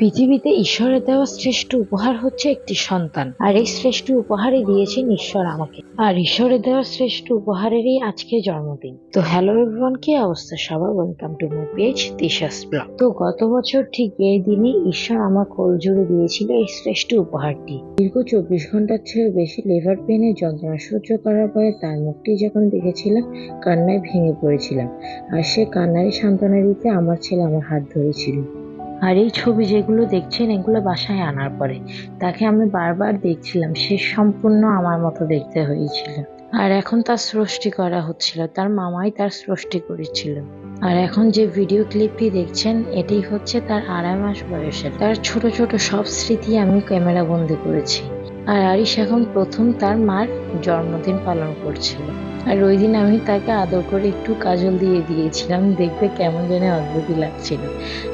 পৃথিবীতে ঈশ্বরের দেওয়া শ্রেষ্ঠ উপহার হচ্ছে একটি সন্তান। আর এই শ্রেষ্ঠ উপহারই দিয়েছেন ঈশ্বর আমাকে। আর ঈশ্বরের দেওয়া শ্রেষ্ঠ উপহারেরই আজকে জন্মদিন। তো হ্যালো এভরিওয়ান কি অবস্থা সবার? Welcome to my page Tisha's blog তো গত বছর ঠিক এই দিনই ঈশ্বর আমার কোল জুড়ে দিয়েছিল এই শ্রেষ্ঠ উপহারটি। দীর্ঘ চব্বিশ ঘণ্টার চেয়ে বেশি লিভার পেনের যন্ত্রণা সহ্য করার পরে তার মুখটি যখন দেখেছিলাম, কান্নায় ভেঙে পড়েছিলাম। আর সে কান্নারই সান্ত্বনা দিতে আমার ছেলে আমার হাত ধরেছিল। আর এই ছবি যেগুলো দেখছেন, এগুলো বাসায় আনার পরে। তাকে আমি বারবার দেখছিলাম, সে সম্পূর্ণ আমার মতো দেখতে হয়েছিল। আর এখন তার সৃষ্টি করা হচ্ছিল, তার মামাই তার সৃষ্টি করেছিল। আর এখন যে ভিডিও ক্লিপটি দেখছেন, এটি হচ্ছে তার আড়াই মাস বয়সের। তার ছোট ছোট সব স্মৃতি আমি ক্যামেরা বন্দি করেছি। আর আরিশ এখন প্রথম তার মার জন্মদিন পালন করছিল। আর ওই দিন আমি তাকে আদর করে একটু কাজল দিয়ে দিয়েছিলাম। দেখতে কেমন যেন অদ্ভুতই লাগছিল।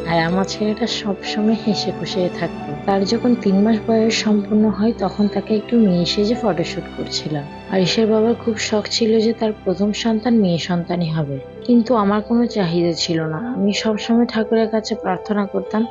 আর আমার ছেলেটা সবসময় হেসে খুশে থাকতো। তার যখন তিন মাস বয়স সম্পূর্ণ হয়, তখন তাকে একটু মেয়ে সেজে ফটোশ্যুট করছিলাম। আর বাবার খুব শখ ছিল যে তার প্রথম সন্তান মেয়ে সন্তানই হবে। কিন্তু আমার কোনো চাহিদা ছিল না। আমি সবসময় ঠাকুরের কাছে প্রার্থনা করতাম,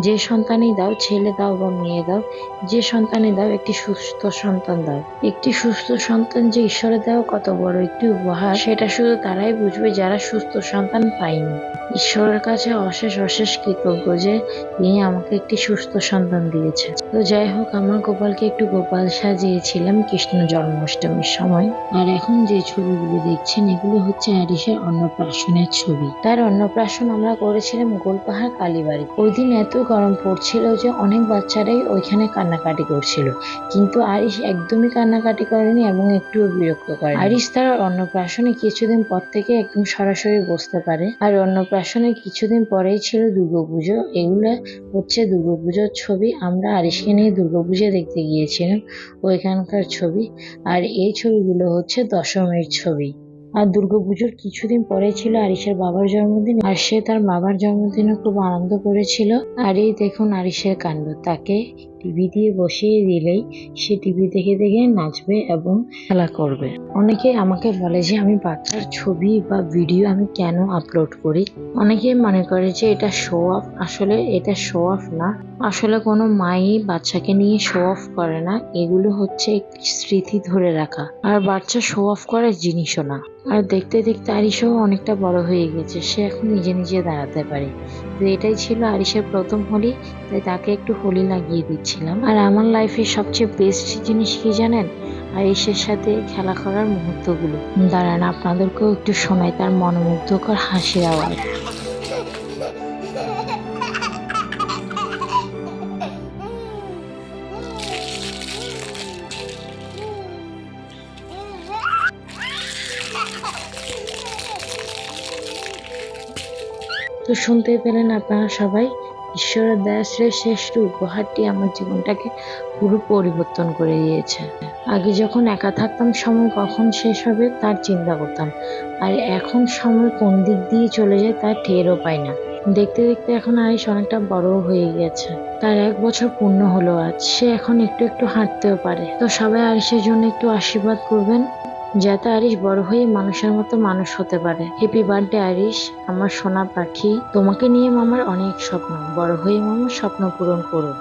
যে সন্তানই দাও, ছেলে দাও বা মেয়ে দাও, যে সন্তানই দাও, একটি সুস্থ সন্তান দাও। একটি সুস্থ সন্তান যে ঈশ্বরের দেওয়া কত বড় একটি উপহার, সেটা শুধু তারাই বুঝবে যারা সুস্থ সন্তান পায়নি। ঈশ্বরের কাছে অশেষ অশেষ কৃতজ্ঞ যে তিনি আমাকে একটি সুস্থ সন্তান দিয়েছে তো যাই হোক, আমার গোপালকে একটু গোপাল সাজিয়েছিলাম কৃষ্ণ জন্মাষ্টমীর সময়। আর এখন যে ছবিগুলো দেখছেন, এগুলো হচ্ছে হ্যারিসের অন্নপ্রাশনের ছবি। তার অন্নপ্রাশন আমরা করেছিলাম গোলপাহাড় কালীবাড়ি ওই দিন এত গরম পড়ছিল যে অনেক বাচ্চারাই ওইখানে কান্নাকাটি করছিল। কিন্তু আরিশ একদমই কান্নাকাটি করেনি এবং একটুও বিরক্ত করে আরিশ তার অন্নপ্রাশনে কিছুদিন পর থেকে একদম সরাসরি বসতে পারে। আর অন্নপ্রাশনে কিছুদিন পরেই ছিল দুর্গাপুজো। এগুলো হচ্ছে দুর্গাপুজোর ছবি। আমরা আরিশকে নিয়ে দুর্গাপুজো দেখতে গিয়েছিলাম ওইখানকার ছবি। আর এই ছবিগুলো হচ্ছে দশমীর ছবি। আর দুর্গাপুজোর কিছুদিন পরে ছিল আরিসের বাবার জন্মদিন। আর সে তার বাবার জন্মদিনে খুব আনন্দ করেছিল। আর এই দেখুন আরিসের কাণ্ড। তাকে টিভি দিয়ে বসিয়ে দিলেই সে টিভি দেখে দেখে নাচবে এবং খেলা করবে। অনেকে আমাকে বলে যে, আমি বাচ্চার ছবি বা ভিডিও আমি কেন আপলোড করি? অনেকে মনে করে যে, এটা শো অফ আসলে এটা শো অফ না। আসলে কোনো মাই বাচ্চাকে নিয়ে শো অফ করে না। এগুলো হচ্ছে স্মৃতি ধরে রাখা। আর বাচ্চা শো অফ করার জিনিসও না। আর দেখতে দেখতে আরিশও অনেকটা বড় হয়ে গেছে। সে এখন নিজে নিজে দাঁড়াতে পারে। তো এটাই ছিল আরিশের প্রথম হোলি। তাই তাকে একটু হোলি লাগিয়ে দিচ্ছিলাম। আর আমার লাইফের সবচেয়ে বেস্ট জিনিস কি জানেন? আরিশের সাথে খেলা করার মুহূর্তগুলো। দাঁড়ান, আপনাদেরকেও একটু শোনাই তার মনোমুগ্ধকর হাসির আওয়াজ। তো শুনতে পেলেন আপনারা সবাই ঈশ্বরের দয়াশ্রয় শ্রেষ্ঠ উপহারটি আমার জীবনটাকে পুরো পরিবর্তন করে দিয়েছে। আগে যখন একা থাকতাম, সময় কখন শেষ হবে তার চিন্তা করতাম। আর এখন সময় কোন দিক দিয়ে চলে যায় তার টেরও পাই না। দেখতে দেখতে এখন আরিশ অনেকটা বড় হয়ে গেছে। তার এক বছর পূর্ণ হলো আজ। সে এখন একটু একটু হাঁটতেও পারে। তো সবাই আরিশের জন্য একটু আশীর্বাদ করবেন। যাতে আরিশ বড় হয়ে মানুষের মতো মানুষ হতে পারে। Happy birthday Arish. আমার সোনা পাখি। তোমাকে নিয়ে মামার অনেক স্বপ্ন। বড় হয়ে মামার স্বপ্ন পূরণ করো